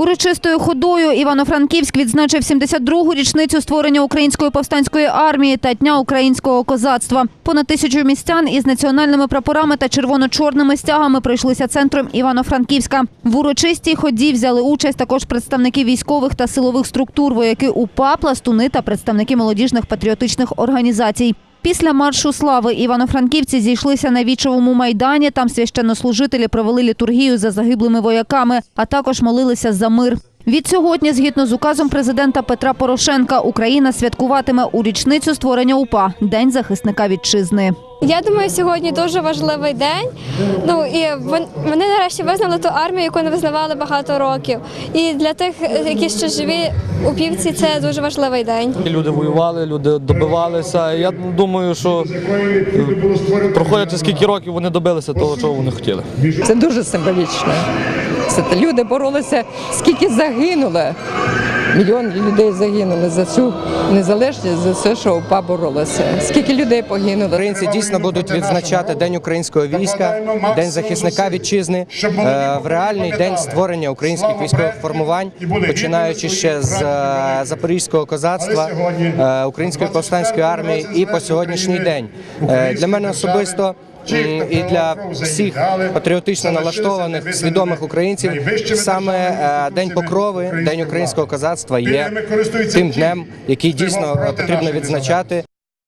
Урочистою ходою Івано-Франківськ відзначив 72-гу річницю створення української повстанської армії та дня українського козацтва. Понад тисячу містян із національними прапорами та червоно-чорними стягами пройшлися центром Івано-Франківська. В урочистій ході взяли участь також представники військових та силових структур, вояки УПА, пластуни та представники молодіжних патріотичних організацій. Після маршу слави івано-франківці зійшлися на вічовому майдані. Там священнослужителі провели літургію за загиблими вояками, а також молилися за мир. Від сьогодні, згідно з указом президента Петра Порошенка, Україна святкуватиме у річницю створення УПА День захисника вітчизни. Я думаю, сьогодні дуже важливий день. Ну і вони нарешті визнали ту армію, яку не визнавали багато років. І для тих, які ще живі у півці, це дуже важливий день. Люди воювали, люди добивалися. Я думаю, що е, проходячи скільки років вони добилися того, чого вони хотіли. Це дуже символічно. Люди боролися, скільки загинуло. Мільйон людей загинули за цю незалежність, за все, що УПА боролася. Скільки людей загинуло. Українці дійсно будуть відзначати День українського війська, День захисника вітчизни, е, в реальний день створення українських військових формувань, починаючи ще з е, запорізького козацтва, е, української повстанської армії і по сьогоднішній день. Для мене особисто. І для всіх патріотично налаштованих свідомих українців. саме е, День Покрови, День українського козацтва є тим днем, який дійсно потрібно відзначати